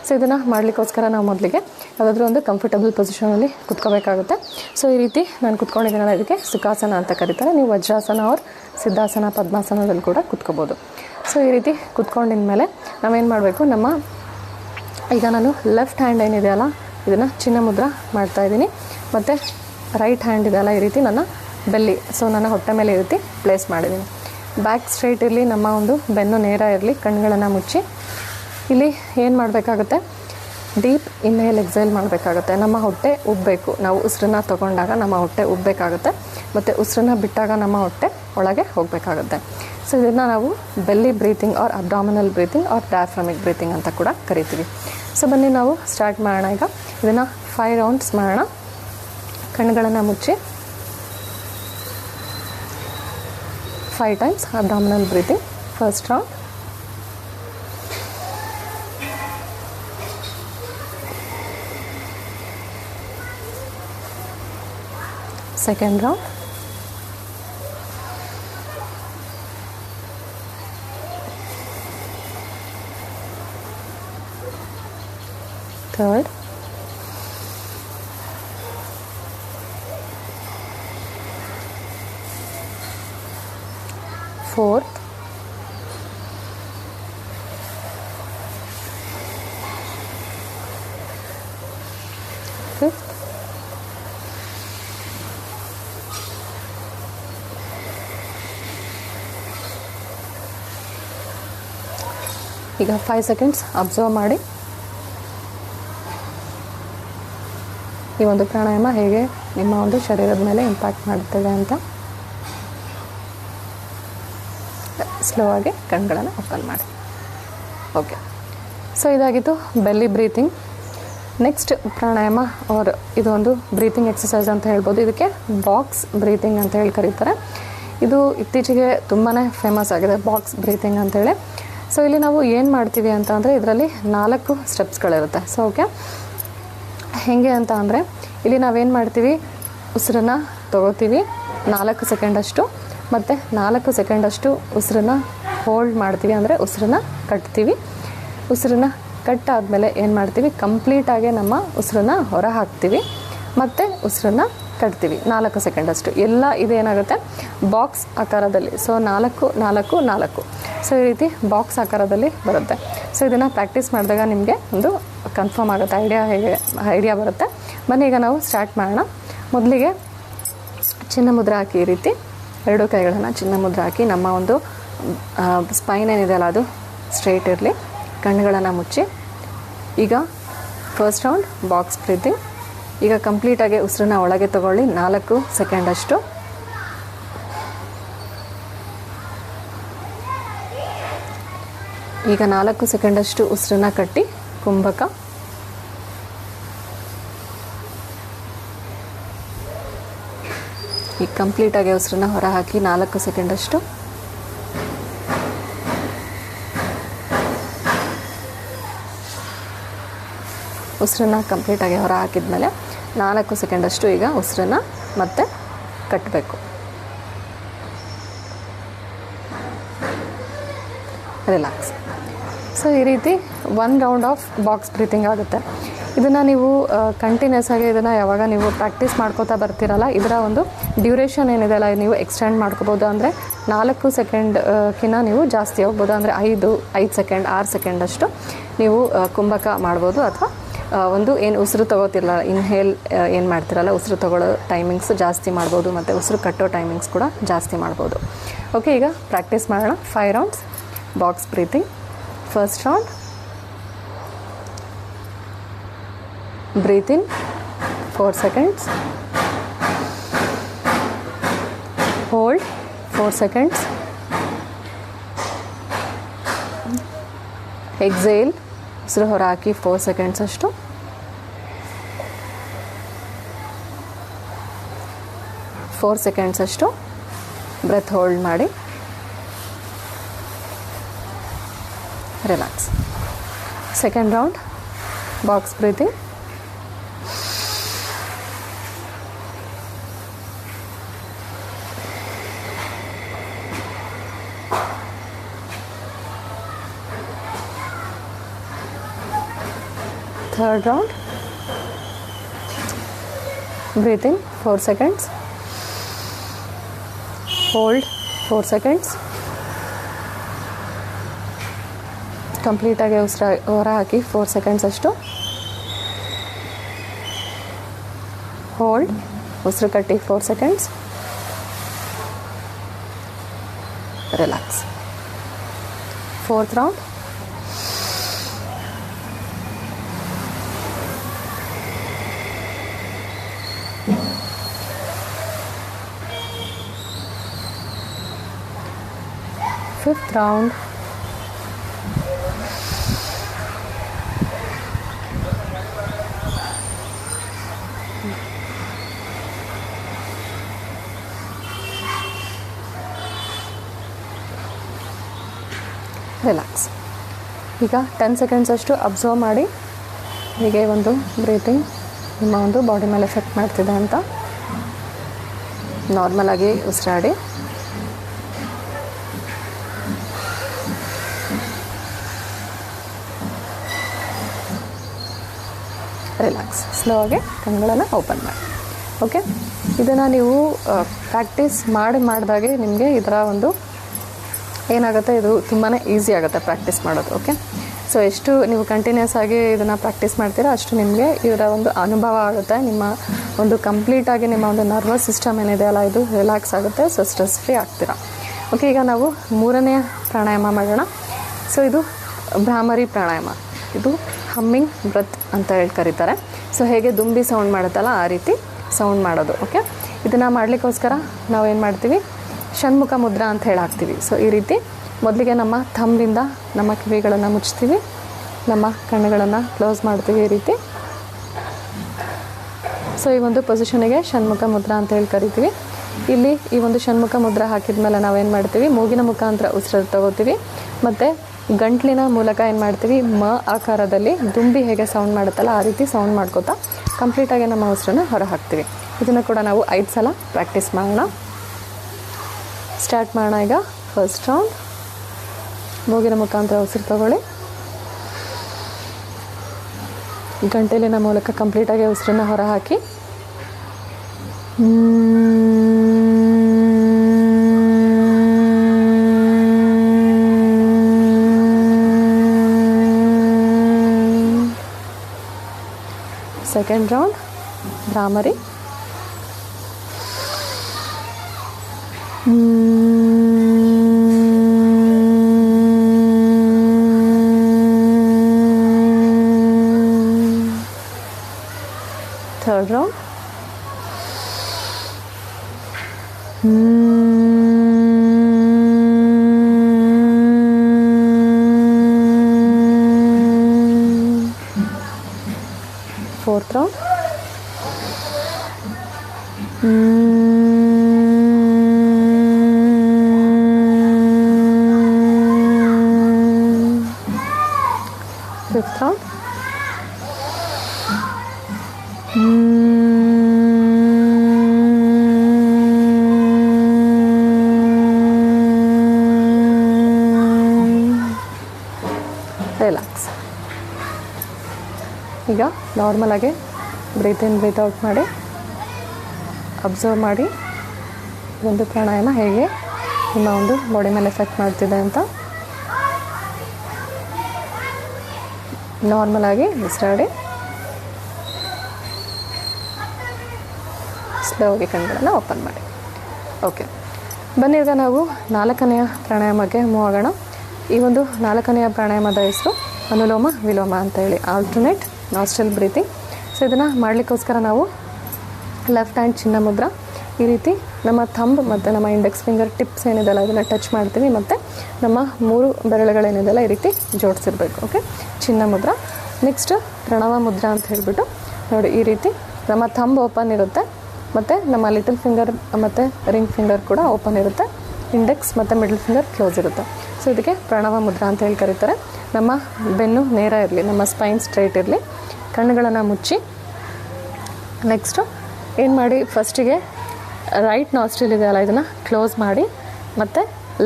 ಸೊ ಇದನ್ನು ಮಾಡಲಿಕ್ಕೋಸ್ಕರ ನಾವು ಮೊದಲಿಗೆ ಯಾವುದಾದ್ರೂ ಒಂದು ಕಂಫರ್ಟಬಲ್ ಪೊಸಿಷನಲ್ಲಿ ಕುತ್ಕೋಬೇಕಾಗುತ್ತೆ. ಸೊ ಈ ರೀತಿ ನಾನು ಕುತ್ಕೊಂಡಿದ್ದೀನಲ್ಲ ಇದಕ್ಕೆ ಸುಖಾಸನ ಅಂತ ಕರೀತಾರೆ. ನೀವು ವಜ್ರಾಸನ ಅವ್ರ ಸಿದ್ಧಾಸನ, ಪದ್ಮಾಸನದಲ್ಲಿ ಕೂಡ ಕುತ್ಕೋಬೋದು. ಸೊ ಈ ರೀತಿ ಕುತ್ಕೊಂಡಿದ ಮೇಲೆ ನಾವೇನು ಮಾಡಬೇಕು? ನಮ್ಮ ಈಗ ನಾನು ಲೆಫ್ಟ್ ಹ್ಯಾಂಡ್ ಏನಿದೆಯಲ್ಲ, ಇದನ್ನು ಚಿನ್ನ ಮುದ್ರ ಮಾಡ್ತಾ ಇದ್ದೀನಿ. ಮತ್ತು ರೈಟ್ ಹ್ಯಾಂಡ್ ಇದೆಲ್ಲ ಈ ರೀತಿ ನನ್ನ ಬೆಲ್ಲಿ. ಸೊ ನನ್ನ ಹೊಟ್ಟೆ ಮೇಲೆ ಈ ರೀತಿ ಪ್ಲೇಸ್ ಮಾಡಿದ್ದೀನಿ. ಬ್ಯಾಕ್ ಸ್ಟ್ರೈಟ್ ಇರಲಿ, ನಮ್ಮ ಒಂದು ಬೆನ್ನು ನೇರ ಇರಲಿ ಕಣ್ಗಳನ್ನು ಮುಚ್ಚಿ. ಇಲ್ಲಿ ಏನು ಮಾಡಬೇಕಾಗುತ್ತೆ? ಡೀಪ್ ಇನ್ಹೇಲ್ ಎಕ್ಸೈಲ್ ಮಾಡಬೇಕಾಗುತ್ತೆ. ನಮ್ಮ ಹೊಟ್ಟೆ ಉಬ್ಬಬೇಕು. ನಾವು ಉಸಿರನ್ನ ತೊಗೊಂಡಾಗ ನಮ್ಮ ಹೊಟ್ಟೆ ಉಬ್ಬಬೇಕಾಗುತ್ತೆ. ಮತ್ತು ಉಸಿರನ್ನ ಬಿಟ್ಟಾಗ ನಮ್ಮ ಹೊಟ್ಟೆ ಒಳಗೆ ಹೋಗಬೇಕಾಗುತ್ತೆ. ಸೊ ಇದನ್ನು ನಾವು belly breathing or abdominal breathing or diaphragmatic breathing ಅಂತ ಕೂಡ ಕರಿತೀವಿ. ಸೊ ಬನ್ನಿ ನಾವು ಸ್ಟಾರ್ಟ್ ಮಾಡೋಣ ಈಗ. ಇದನ್ನು ಫೈವ್ ರೌಂಡ್ಸ್ ಮಾಡೋಣ. ಕಣ್ಣುಗಳನ್ನು ಮುಚ್ಚಿ five times abdominal breathing first round second round. Third. Fourth fifth ಈಗ ಫೈವ್ ಸೆಕೆಂಡ್ಸ್ ಅಬ್ಸರ್ವ್ ಮಾಡಿ. ಈ ಒಂದು ಪ್ರಾಣಾಯಾಮ ಹೇಗೆ ನಿಮ್ಮ ಒಂದು ಶರೀರದ ಮೇಲೆ ಇಂಪ್ಯಾಕ್ಟ್ ಮಾಡುತ್ತದೆ ಅಂತ. ಸ್ಲೋ ಆಗಿ ಕಣ್ಗಳನ್ನು ಓಪನ್ ಮಾಡಿ. ಓಕೆ ಸೊ ಇದಾಗಿತ್ತು belly breathing next pranayama or ಇದೊಂದು ಬ್ರೀತಿಂಗ್ ಎಕ್ಸಸೈಸ್ ಅಂತ ಹೇಳ್ಬೋದು. ಇದಕ್ಕೆ ಬಾಕ್ಸ್ ಬ್ರೀತಿಂಗ್ ಅಂತ ಹೇಳಿ ಕರೀತಾರೆ. ಇದು ಇತ್ತೀಚೆಗೆ ತುಂಬಾ ಫೇಮಸ್ ಆಗಿದೆ ಬಾಕ್ಸ್ ಬ್ರೀತಿಂಗ್ ಅಂತೇಳಿ ಸೊ ಇಲ್ಲಿ ನಾವು ಏನು ಮಾಡ್ತೀವಿ ಅಂತ ಅಂದರೆ ಇದರಲ್ಲಿ ನಾಲ್ಕು ಸ್ಟೆಪ್ಸ್ಗಳಿರುತ್ತೆ ಸೊ ಓಕೆ ಹೇಗೆ ಅಂತ ಅಂದರೆ, ಇಲ್ಲಿ ನಾವೇನು ಮಾಡ್ತೀವಿ? ಉಸಿರನ್ನ ತೊಗೋತೀವಿ. ನಾಲ್ಕು ಸೆಕೆಂಡಷ್ಟು ಮತ್ತು ನಾಲ್ಕು ಸೆಕೆಂಡಷ್ಟು ಉಸಿರನ್ನ ಹೋಲ್ಡ್ ಮಾಡ್ತೀವಿ. ಅಂದರೆ ಉಸಿರನ್ನ ಕಟ್ತೀವಿ. ಉಸಿರನ್ನ ಕಟ್ಟಾದಮೇಲೆ ಏನು ಮಾಡ್ತೀವಿ? ಕಂಪ್ಲೀಟಾಗಿ ನಮ್ಮ ಉಸಿರನ್ನ ಹೊರ ಹಾಕ್ತೀವಿ ಮತ್ತು ಉಸಿರನ್ನ ಕಟ್ತೀವಿ. ನಾಲ್ಕು ಸೆಕೆಂಡಷ್ಟು ಎಲ್ಲ ಇದೇನಾಗುತ್ತೆ ಬಾಕ್ಸ್ ಆಕಾರದಲ್ಲಿ. ಸೊ ನಾಲ್ಕು ನಾಲ್ಕು ನಾಲ್ಕು. ಸೊ ಈ ರೀತಿ ಬಾಕ್ಸ್ ಆಕಾರದಲ್ಲಿ ಬರುತ್ತೆ. ಸೊ ಇದನ್ನು ಪ್ರಾಕ್ಟೀಸ್ ಮಾಡಿದಾಗ ನಿಮಗೆ ಒಂದು ಕನ್ಫರ್ಮ್ ಆಗುತ್ತೆ. ಐಡಿಯಾ ಹೇಗೆ ಐಡಿಯಾ ಬರುತ್ತೆ. ಬನ್ನಿ, ಈಗ ನಾವು ಸ್ಟಾರ್ಟ್ ಮಾಡೋಣ. ಮೊದಲಿಗೆ ಚಿನ್ನ ಮುದ್ರೆ ಹಾಕಿ ಈ ರೀತಿ ಎರಡು ಕೈಗಳನ್ನು ಚಿನ್ನ ಮುದ್ರೆ ಹಾಕಿ ನಮ್ಮ ಒಂದು ಸ್ಪೈನ್ ಏನಿದೆಯಲ್ಲ ಅದು ಸ್ಟ್ರೈಟ್ ಇರಲಿ. ಕಣ್ಣುಗಳನ್ನು ಮುಚ್ಚಿ. ಈಗ ಫಸ್ಟ್ ರೌಂಡ್ ಬಾಕ್ಸ್ ಬ್ರೀತಿಂಗ್ ಈಗ ಕಂಪ್ಲೀಟಾಗಿ ಉಸಿರನ್ನ ಒಳಗೆ ತಗೊಳ್ಳಿ. ನಾಲ್ಕು ಸೆಕೆಂಡಷ್ಟು ಈಗ ನಾಲ್ಕು ಸೆಕೆಂಡಷ್ಟು ಉಸಿರನ್ನ ಕಟ್ಟಿ, ಕುಂಭಕ. ಈಗ ಕಂಪ್ಲೀಟಾಗಿ ಉಸಿರನ್ನ ಹೊರ ಹಾಕಿ ನಾಲ್ಕು ಸೆಕೆಂಡಷ್ಟು ಉಸಿರನ್ನ ಕಂಪ್ಲೀಟಾಗಿ ಹೊರ ಹಾಕಿದ್ಮೇಲೆ ನಾಲ್ಕು ಸೆಕೆಂಡಷ್ಟು ಈಗ ಉಸಿರನ್ನ ಮತ್ತೆ ಕಟ್ಟಬೇಕು ರಿಲ್ಯಾಕ್ಸ್ ಸೊ ಈ ರೀತಿ one round of box breathing ಆಗುತ್ತೆ. ಇದನ್ನು ನೀವು ಕಂಟಿನ್ಯೂಸ್ ಆಗಿ ಇದನ್ನು ಯಾವಾಗ ನೀವು ಪ್ರಾಕ್ಟೀಸ್ ಮಾಡ್ಕೋತಾ ಬರ್ತೀರಲ್ಲ, ಇದರ ಒಂದು ಡ್ಯೂರೇಷನ್ ಏನಿದೆ ಅಲ್ಲ, ನೀವು ಎಕ್ಸ್ಟೆಂಡ್ ಮಾಡ್ಕೋಬೋದು. ಅಂದರೆ ನಾಲ್ಕು ಸೆಕೆಂಡ್ಕಿನ್ನ ನೀವು ಜಾಸ್ತಿ ಹೋಗ್ಬೋದು. ಅಂದರೆ ಐದು ಐದು ಸೆಕೆಂಡ್ ಆರು ಸೆಕೆಂಡ್ ಅಷ್ಟು ನೀವು ಕುಂಭಕ ಮಾಡ್ಬೋದು. ಅಥವಾ ಒಂದು ಏನು ಉಸಿರು ತೊಗೋತಿರಲ್ಲ ಇನ್ಹೇಲ್ ಏನು ಮಾಡ್ತಿರಲ್ಲ, ಉಸಿರು ತೊಗೊಳ್ಳೋ ಟೈಮಿಂಗ್ಸ್ ಜಾಸ್ತಿ ಮಾಡ್ಬೋದು. ಮತ್ತು ಉಸಿರು ಕಟ್ಟೋ ಟೈಮಿಂಗ್ಸ್ ಕೂಡ ಜಾಸ್ತಿ ಮಾಡ್ಬೋದು. ಓಕೆ ಈಗ ಪ್ರಾಕ್ಟೀಸ್ ಮಾಡೋಣ. Five rounds box breathing first round breathe in four seconds hold four seconds exhale ಉಸಿರು ಹೊರ ಹಾಕಿ ಫೋರ್ ಸೆಕೆಂಡ್ಸ್ ಅಷ್ಟು ಫೋರ್ ಸೆಕೆಂಡ್ಸ್ ಅಷ್ಟು ಬ್ರೆತ್ ಹೋಲ್ಡ್ ಮಾಡಿ relax second round box breathing third round. Breathe in 4 seconds. Hold 4 seconds. ಕಂಪ್ಲೀಟಾಗಿ ಉಸಿರ ಹೊರ ಹಾಕಿ ಫೋರ್ ಸೆಕೆಂಡ್ಸ್ ಅಷ್ಟು ಹೋಲ್ಡ್ ಉಸಿರು ಕಟ್ಟಿ four seconds relax fourth round fifth round. Relax ಈಗ ಟೆನ್ ಸೆಕೆಂಡ್ಸ್ ಅಷ್ಟು ಅಬ್ಸರ್ವ್ ಮಾಡಿ ಹೀಗೆ ಒಂದು ಬ್ರೀತಿಂಗ್ ನಿಮ್ಮ ಒಂದು ಬಾಡಿ ಮೇಲೆ ಎಫೆಕ್ಟ್ ಮಾಡ್ತಿದೆ ಅಂತ ನಾರ್ಮಲಾಗಿ ಉಸಿರಾಡಿ ರಿಲ್ಯಾಕ್ಸ್ ಸ್ಲೋ ಆಗಿ ಕಣ್ಗಳನ್ನು ಓಪನ್ ಮಾಡಿ. ಓಕೆ ಇದನ್ನು ನೀವು ಪ್ರಾಕ್ಟೀಸ್ ಮಾಡಿ ಮಾಡಿದಾಗೆ ನಿಮಗೆ ಇದರ ಒಂದು ಏನಾಗುತ್ತೆ? ಇದು ತುಂಬಾ ಈಸಿ ಆಗುತ್ತೆ ಪ್ರಾಕ್ಟೀಸ್ ಮಾಡೋದು. ಓಕೆ ಸೊ ಎಷ್ಟು ನೀವು ಕಂಟಿನ್ಯೂಸ್ ಆಗಿ ಇದನ್ನು ಪ್ರಾಕ್ಟೀಸ್ ಮಾಡ್ತೀರಾ, ಅಷ್ಟು ನಿಮಗೆ ಇದರ ಒಂದು ಅನುಭವ ಆಗುತ್ತೆ. ನಿಮ್ಮ ಒಂದು ಕಂಪ್ಲೀಟಾಗಿ ನಿಮ್ಮ ಒಂದು ನರ್ವಸ್ ಸಿಸ್ಟಮ್ ಏನಿದೆ ಅಲ್ಲ, ಇದು ರಿಲ್ಯಾಕ್ಸ್ ಆಗುತ್ತೆ ಸೊ ಸ್ಟ್ರೆಸ್ ಫ್ರೀ ಆಗ್ತೀರಾ. ಓಕೆ ಈಗ ನಾವು ಮೂರನೇ ಪ್ರಾಣಾಯಾಮ ಮಾಡೋಣ. ಸೊ ಇದು ಭ್ರಾಮರಿ ಪ್ರಾಣಾಯಾಮ. ಇದು ಹಮ್ಮಿಂಗ್ ಬ್ರತ್ ಅಂತ ಹೇಳಿ ಕರೀತಾರೆ. ಸೊ ಹೇಗೆ ದುಂಬಿ ಸೌಂಡ್ ಮಾಡುತ್ತಲ್ಲ ಆ ರೀತಿ ಸೌಂಡ್ ಮಾಡೋದು ಓಕೆ ಇದನ್ನು ಮಾಡಲಿಕ್ಕೋಸ್ಕರ ನಾವು ಏನು ಮಾಡ್ತೀವಿ? ಷಣ್ಮುಖ ಮುದ್ರಾ ಅಂತ ಹೇಳಿ ಹಾಕ್ತೀವಿ. ಸೊ ಈ ರೀತಿ ಮೊದಲಿಗೆ ನಮ್ಮ ಥಂಬಿಂದ ನಮ್ಮ ಕಿವಿಗಳನ್ನು ಮುಚ್ತೀವಿ. ನಮ್ಮ ಕಣ್ಣುಗಳನ್ನು ಕ್ಲೋಸ್ ಮಾಡ್ತೀವಿ ಈ ರೀತಿ. ಸೊ ಈ ಒಂದು ಪೊಸಿಷನಿಗೆ ಷಣ್ಮುಖ ಮುದ್ರಾ ಅಂತ ಹೇಳಿ ಕರಿತೀವಿ. ಇಲ್ಲಿ ಈ ಒಂದು ಷಣ್ಮುಖ ಮುದ್ರಾ ಹಾಕಿದ ಮೇಲೆ ನಾವೇನು ಮಾಡ್ತೀವಿ? ಮೂಗಿನ ಮುಖಾಂತರ ಉಸಿರು ತಗೋತೀವಿ. ಮತ್ತು ಗಂಟ್ಲಿನ ಮೂಲಕ ಏನು ಮಾಡ್ತೀವಿ? ಮ ಆಕಾರದಲ್ಲಿ ದುಂಬಿ ಹೇಗೆ ಸೌಂಡ್ ಮಾಡುತ್ತಲ್ಲ, ಆ ರೀತಿ ಸೌಂಡ್ ಮಾಡ್ಕೋತಾ ಕಂಪ್ಲೀಟಾಗಿ ನಮ್ಮ ಉಸಿರನ್ನು ಹೊರ ಹಾಕ್ತೀವಿ ಇದನ್ನು ಕೂಡ ನಾವು ಐದು ಸಲ ಪ್ರಾಕ್ಟೀಸ್ ಮಾಡೋಣ. ಸ್ಟಾರ್ಟ್ ಮಾಡೋಣ ಈಗ. ಫಸ್ಟ್ ರೌಂಡ್ ಮೂಗಿನ ಮುಖಾಂತರ ಉಸಿರು ತಗೊಳ್ಳಿ. ಗಂಟಲಿನ ಮೂಲಕ ಕಂಪ್ಲೀಟಾಗಿ ಉಸಿರನ್ನ ಹೊರ ಹಾಕಿ second round bhramari third round fourth ನಾರ್ಮಲಾಗಿ ಬ್ರೀತ್ ಇನ್ ಬ್ರೀತ್ ಔಟ್ ಮಾಡಿ ಅಬ್ಸರ್ವ್ ಮಾಡಿ ಒಂದು ಪ್ರಾಣಾಯಾಮ ಹೇಗೆ ನಿಮ್ಮ ಒಂದು ಬಾಡಿ ಮೇಲೆ ಎಫೆಕ್ಟ್ ಮಾಡ್ತಿದೆ ಅಂತ ನಾರ್ಮಲಾಗಿ ಉಸಿರಾಡಿ ಸ್ಲೋಗಿ ಕಣ್ಗಳನ್ನು ಓಪನ್ ಮಾಡಿ. ಓಕೆ ಬನ್ನಿ ಈಗ ನಾವು ನಾಲ್ಕನೆಯ ಪ್ರಾಣಾಯಾಮಕ್ಕೆ ಮೂವ್ ಆಗೋಣ. ಈ ಒಂದು ನಾಲ್ಕನೆಯ ಪ್ರಾಣಾಯಾಮದ ಹೆಸರು ಅನುಲೋಮ ವಿಲೋಮ ಅಂತ ಹೇಳಿ. ಆಲ್ಟರ್ನೇಟ್ ನಾಸ್ಟಲ್ ಬ್ರೀತಿಂಗ್ ಸೊ ಇದನ್ನು ಮಾಡಲಿಕ್ಕೋಸ್ಕರ ನಾವು ಲೆಫ್ಟ್ ಹ್ಯಾಂಡ್ ಚಿನ್ನ ಮುದ್ರ ಈ ರೀತಿ ನಮ್ಮ ಥಂಬ್ ಮತ್ತು ನಮ್ಮ ಇಂಡೆಕ್ಸ್ ಫಿಂಗರ್ ಟಿಪ್ಸ್ ಏನಿದೆಲ್ಲ ಅದನ್ನು ಟಚ್ ಮಾಡ್ತೀವಿ ಮತ್ತು ನಮ್ಮ ಮೂರು ಬೆರಳುಗಳೇನಿದೆಲ್ಲ ಈ ರೀತಿ ಜೋಡಿಸಿರ್ಬೇಕು ಓಕೆ ಚಿನ್ನ ಮುದ್ರ ನೆಕ್ಸ್ಟ್ ಪ್ರಣವ ಮುದ್ರಾ ಅಂತ ಹೇಳಿಬಿಟ್ಟು ನೋಡಿ ಈ ರೀತಿ ನಮ್ಮ ಥಂಬ್ ಓಪನ್ ಇರುತ್ತೆ, ಮತ್ತು ನಮ್ಮ ಲಿಟಲ್ ಫಿಂಗರ್ ಮತ್ತು ರಿಂಗ್ ಫಿಂಗರ್ ಕೂಡ ಓಪನ್ ಇರುತ್ತೆ. ಇಂಡೆಕ್ಸ್ ಮತ್ತು ಮಿಡಲ್ ಫಿಂಗರ್ ಕ್ಲೋಸ್ ಇರುತ್ತೆ. ಸೊ ಇದಕ್ಕೆ ಪ್ರಣವ ಮುದ್ರಾ ಅಂತ ಹೇಳಿ ಕರೀತಾರೆ. ನಮ್ಮ ಬೆನ್ನು ನೇರ ಇರಲಿ, ನಮ್ಮ ಸ್ಪೈನ್ ಸ್ಟ್ರೈಟ್ ಇರಲಿ. ಕಣ್ಣುಗಳನ್ನು ಮುಚ್ಚಿ ನೆಕ್ಸ್ಟು ಏನು ಮಾಡಿ ಫಸ್ಟಿಗೆ ರೈಟ್ ನಾಸ್ಟ್ರಿಲ್ ಇದೆಯಲ್ಲ ಇದನ್ನು ಕ್ಲೋಸ್ ಮಾಡಿ, ಮತ್ತು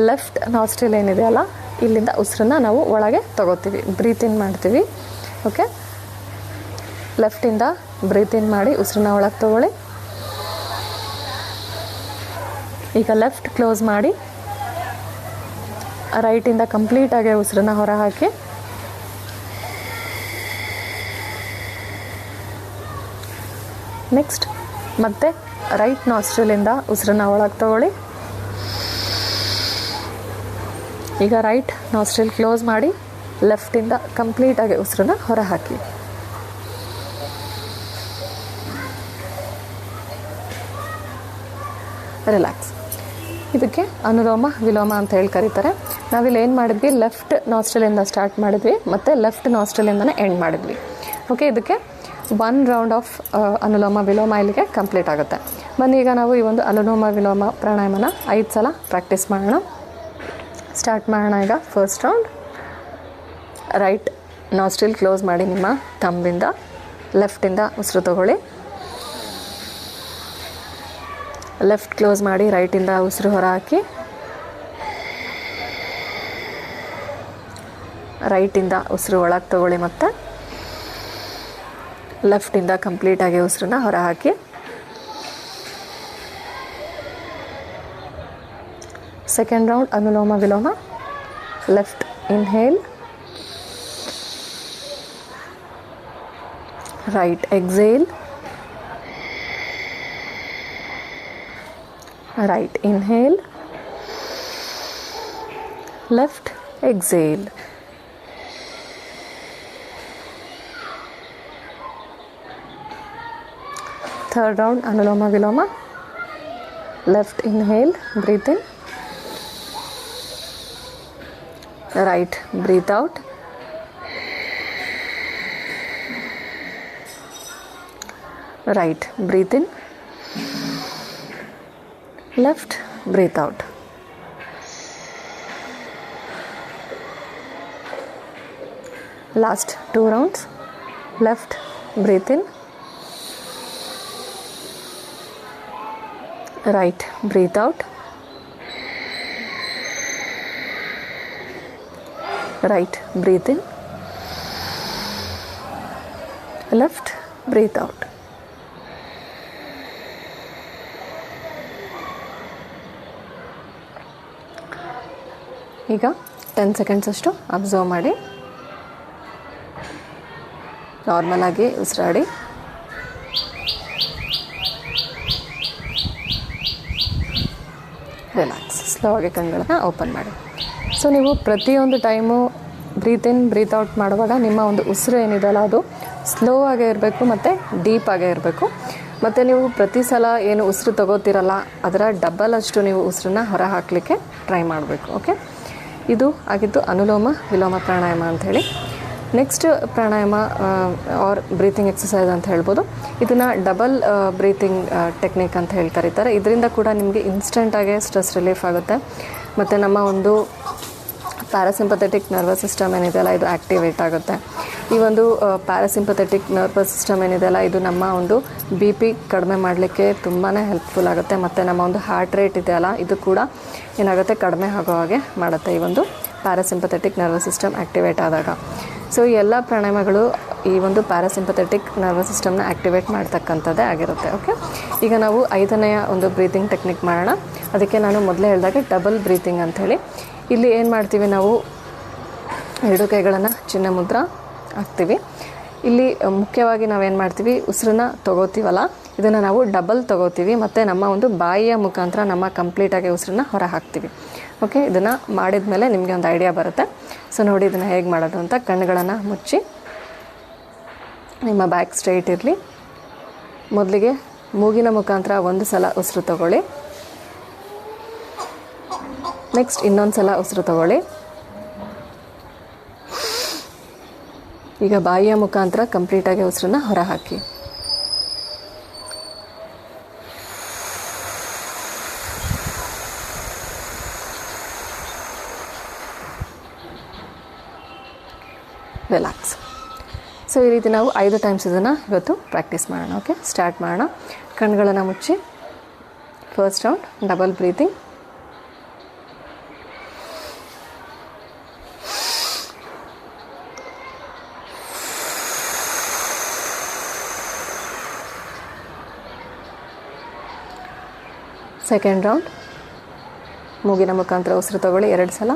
ಲೆಫ್ಟ್ ನಾಸ್ಟ್ರಿಲ್ ಏನಿದೆಯಲ್ಲ ಇಲ್ಲಿಂದ ಉಸಿರನ್ನ ನಾವು ಒಳಗೆ ತಗೋತೀವಿ ಬ್ರೀತ್ ಇನ್ ಮಾಡ್ತೀವಿ. ಓಕೆ ಲೆಫ್ಟಿಂದ ಬ್ರೀತ್ ಇನ್ ಮಾಡಿ ಉಸಿರನ್ನ ಒಳಗೆ ತಗೊಳ್ಳಿ. ಈಗ ಲೆಫ್ಟ್ ಕ್ಲೋಸ್ ಮಾಡಿ ರೈಟಿಂದ ಕಂಪ್ಲೀಟಾಗಿ ಉಸಿರನ್ನ ಹೊರ ಹಾಕಿ ನೆಕ್ಸ್ಟ್ ಮತ್ತೆ ರೈಟ್ ನಾಸ್ಟ್ರಲಿಂದ ಉಸಿರನ್ನ ಒಳಗೆ ತಗೊಳ್ಳಿ. ಈಗ ರೈಟ್ ನಾಸ್ಟ್ರಿಲ್ ಕ್ಲೋಸ್ ಮಾಡಿ ಲೆಫ್ಟಿಂದ ಕಂಪ್ಲೀಟಾಗಿ ಉಸಿರನ್ನ ಹೊರ ಹಾಕಿ ರಿಲ್ಯಾಕ್ಸ್ ಇದಕ್ಕೆ ಅನುಲೋಮ ವಿಲೋಮ ಅಂತ ಹೇಳಿ ಕರೀತಾರೆ. ನಾವಿಲ್ಲಿ ಏನು ಮಾಡಿದ್ವಿ? ಲೆಫ್ಟ್ ನಾಸ್ಟ್ರಲಿಂದ ಸ್ಟಾರ್ಟ್ ಮಾಡಿದ್ವಿ, ಮತ್ತು ಲೆಫ್ಟ್ ನಾಸ್ಟ್ರಲಿಂದನೇ ಎಂಡ್ ಮಾಡಿದ್ವಿ. ಓಕೆ ಇದಕ್ಕೆ one round of anulom vilom ಇಲ್ಲಿಗೆ ಕಂಪ್ಲೀಟ್ ಆಗುತ್ತೆ. ಬನ್ನಿ, ಈಗ ನಾವು ಈ ಒಂದು ಅನುಲೋಮ ವಿಲೋಮ ಪ್ರಾಣಾಯಾಮನ ಐದು ಸಲ ಪ್ರಾಕ್ಟೀಸ್ ಮಾಡೋಣ. ಸ್ಟಾರ್ಟ್ ಮಾಡೋಣ ಈಗ first round right nostril close ಮಾಡಿ ನಿಮ್ಮ ತಂಬಿಂದ ಲೆಫ್ಟಿಂದ ಉಸಿರು ತಗೊಳ್ಳಿ. ಲೆಫ್ಟ್ ಕ್ಲೋಸ್ ಮಾಡಿ ರೈಟಿಂದ ಉಸಿರು ಹೊರ ಹಾಕಿ ರೈಟಿಂದ ಉಸಿರು ಒಳಗೆ ತಗೊಳ್ಳಿ ಮತ್ತು. ಲೆಫ್ಟಿಂದ ಕಂಪ್ಲೀಟಾಗಿ ಉಸಿರನ್ನ ಹೊರ ಹಾಕಿ second round anulom vilom. Left inhale right exhale right inhale. Left exhale. Third round anuloma viloma. Left inhale breathe in. Right breathe out. Right breathe in left breathe out. Last two rounds. Left breathe in. Right breathe out. Right breathe in. Left breathe out ಈಗ ten seconds ಅಷ್ಟು observe ಮಾಡಿ. Normal ಆಗಿ ಉಸಿರಾಡಿ. Relax slow ಆಗಿ ಕಣ್ಗಳನ್ನ open ಮಾಡಿ. So ನೀವು ಪ್ರತಿಯೊಂದು time breathe in breathe out ಮಾಡುವಾಗ ನಿಮ್ಮ ಒಂದು ಉಸಿರು ಏನಿದೆಯಲ್ಲ ಅದು ಸ್ಲೋ ಆಗೇ ಇರಬೇಕು ಮತ್ತು ಡೀಪ್ ಆಗೇ ಇರಬೇಕು. ಮತ್ತು ನೀವು ಪ್ರತಿ ಸಲ ಏನು ಉಸಿರು ತಗೋತಿರಲ್ಲ, ಅದರ ಡಬಲ್ ಅಷ್ಟು ನೀವು ಉಸಿರನ್ನ ಹೊರ ಹಾಕಲಿಕ್ಕೆ ಟ್ರೈ ಮಾಡಬೇಕು ಓಕೆ ಇದು ಆಗಿದ್ದು ಅನುಲೋಮ ವಿಲೋಮ ಪ್ರಾಣಾಯಾಮ ಅಂಥೇಳಿ. Next pranayama or breathing exercise ಅಂತ ಹೇಳ್ಬೋದು. ಇದನ್ನು ಡಬಲ್ ಬ್ರೀತಿಂಗ್ ಟೆಕ್ನಿಕ್ ಅಂತ ಹೇಳಿ ಕರೀತಾರೆ. ಇದರಿಂದ ಕೂಡ ನಿಮಗೆ ಇನ್ಸ್ಟೆಂಟಾಗೆ ಸ್ಟ್ರೆಸ್ ರಿಲೀಫ್ ಆಗುತ್ತೆ. ಮತ್ತು ನಮ್ಮ ಒಂದು ಪ್ಯಾರಾಸಿಂಪಥೆಟಿಕ್ ನರ್ವಸ್ ಸಿಸ್ಟಮ್ ಏನಿದೆಯಲ್ಲ ಇದು ಆ್ಯಕ್ಟಿವೇಟ್ ಆಗುತ್ತೆ. ಈ ಒಂದು ಪ್ಯಾರಾಸಿಂಪಥೆಟಿಕ್ ನರ್ವಸ್ ಸಿಸ್ಟಮ್ ಏನಿದೆಯಲ್ಲ ಇದು ನಮ್ಮ ಒಂದು ಬಿ ಪಿ ಕಡಿಮೆ ಮಾಡಲಿಕ್ಕೆ ತುಂಬಾ ಹೆಲ್ಪ್ಫುಲ್ ಆಗುತ್ತೆ. ಮತ್ತು ನಮ್ಮ ಒಂದು ಹಾರ್ಟ್ ರೇಟ್ ಇದೆ ಅಲ್ಲ, ಇದು ಕೂಡ ಏನಾಗುತ್ತೆ, ಕಡಿಮೆ ಆಗೋ ಹಾಗೆ ಮಾಡುತ್ತೆ ಈ ಒಂದು ಪ್ಯಾರಾಸಿಂಪಥೆಟಿಕ್ ನರ್ವಸ್ ಸಿಸ್ಟಮ್ ಆ್ಯಕ್ಟಿವೇಟ್ ಆದಾಗ. ಸೊ ಈ ಎಲ್ಲ ಪ್ರಾಣಾಯಾಮಗಳು ಈ ಒಂದು ಪ್ಯಾರಾಸಿಂಪಥೆಟಿಕ್ ನರ್ವಸ್ ಸಿಸ್ಟಮ್ನ ಆ್ಯಕ್ಟಿವೇಟ್ ಮಾಡ್ತಕ್ಕಂಥದ್ದೇ ಆಗಿರುತ್ತೆ ಓಕೆ ಈಗ ನಾವು ಐದನೆಯ ಒಂದು ಬ್ರೀತಿಂಗ್ ಟೆಕ್ನಿಕ್ ಮಾಡೋಣ. ಅದಕ್ಕೆ ನಾನು ಮೊದಲೇ ಹೇಳಿದಾಗೆ ಡಬಲ್ ಬ್ರೀತಿಂಗ್ ಅಂಥೇಳಿ. ಇಲ್ಲಿ ಏನು ಮಾಡ್ತೀವಿ ನಾವು? ಎರಡು ಕೈಗಳನ್ನು ಚಿನ್ನ ಮುದ್ರ ಹಾಕ್ತೀವಿ. ಇಲ್ಲಿ ಮುಖ್ಯವಾಗಿ ನಾವೇನು ಮಾಡ್ತೀವಿ? ಉಸಿರನ್ನ ತಗೋತೀವಲ್ಲ? ಇದನ್ನು ನಾವು ಡಬಲ್ ತೊಗೋತೀವಿ. ಮತ್ತು ನಮ್ಮ ಒಂದು ಬಾಯಿಯ ಮುಖಾಂತರ ನಮ್ಮ ಕಂಪ್ಲೀಟಾಗಿ ಉಸಿರನ್ನ ಹೊರ ಹಾಕ್ತೀವಿ. ಓಕೆ ಇದನ್ನು ಮಾಡಿದ ಮೇಲೆ ನಿಮಗೆ ಒಂದು ಐಡಿಯಾ ಬರುತ್ತೆ. ಸೊ ನೋಡಿ ಇದನ್ನು ಹೇಗೆ ಮಾಡೋದು ಅಂತ ಕಣ್ಣುಗಳನ್ನು ಮುಚ್ಚಿ. ನಿಮ್ಮ ಬ್ಯಾಕ್ ಸ್ಟ್ರೈಟ್ ಇರಲಿ. ಮೊದಲಿಗೆ ಮೂಗಿನ ಮುಖಾಂತರ ಒಂದು ಸಲ ಉಸಿರು ತಗೊಳ್ಳಿ. ನೆಕ್ಸ್ಟ್ ಇನ್ನೊಂದು ಸಲ ಉಸಿರು ತಗೊಳ್ಳಿ. ಈಗ ಬಾಯಿಯ ಮುಖಾಂತರ ಕಂಪ್ಲೀಟಾಗಿ ಉಸಿರನ್ನ ಹೊರಹಾಕಿ. ರಿಲ್ಯಾಕ್ಸ್ ಸೊ ಈ ರೀತಿ ನಾವು ಐದು ಟೈಮ್ಸ್ ಇದನ್ನು ಇವತ್ತು ಪ್ರಾಕ್ಟೀಸ್ ಮಾಡೋಣ ಓಕೆ ಸ್ಟಾರ್ಟ್ ಮಾಡೋಣ. ಕಣ್ಗಳನ್ನು ಮುಚ್ಚಿ. First round double breathing second round ಮೂಗಿನ ಮುಖಾಂತರ ಉಸಿರು ತಗೊಳ್ಳಿ ಎರಡು ಸಲ.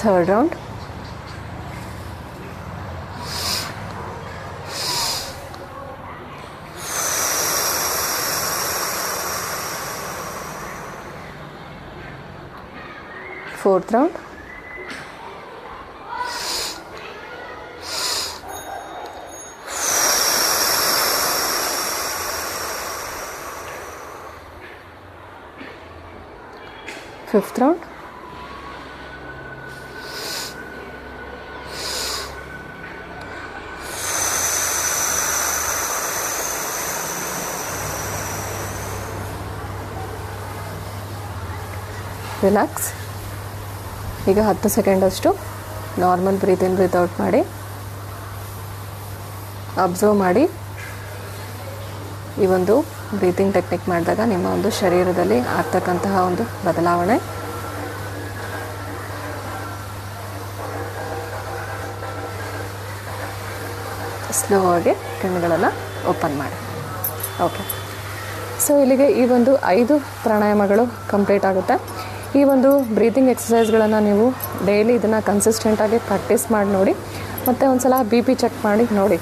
Third round fourth round fifth round relax ಈಗ ಹತ್ತು ಸೆಕೆಂಡಷ್ಟು ನಾರ್ಮಲ್ ಬ್ರೀತ್ ಇನ್ ಬ್ರೀತ್ ಮಾಡಿ ಅಬ್ಸರ್ವ್ ಮಾಡಿ ಈ ಒಂದು ಬ್ರೀತಿಂಗ್ ಟೆಕ್ನಿಕ್ ಮಾಡಿದಾಗ ನಿಮ್ಮ ಒಂದು ಶರೀರದಲ್ಲಿ ಆಗ್ತಕ್ಕಂತಹ ಒಂದು ಬದಲಾವಣೆ ಸ್ಲೋ ಆಗಿ ಕಣ್ಣುಗಳನ್ನು ಓಪನ್ ಮಾಡಿ. ಓಕೆ ಸೊ ಇಲ್ಲಿಗೆ ಈ ಒಂದು ಐದು ಪ್ರಾಣಾಯಾಮಗಳು ಕಂಪ್ಲೀಟ್ ಆಗುತ್ತೆ. ಈ ಒಂದು ಬ್ರೀತಿಂಗ್ ಎಕ್ಸಸೈಸ್ಗಳನ್ನು ನೀವು ಡೈಲಿ ಇದನ್ನು ಕನ್ಸಿಸ್ಟೆಂಟಾಗಿ ಪ್ರಾಕ್ಟೀಸ್ ಮಾಡಿ ನೋಡಿ, ಮತ್ತು ಒಂದು ಸಲ ಬಿ ಪಿ ಚೆಕ್ ಮಾಡಿ ನೋಡಿ.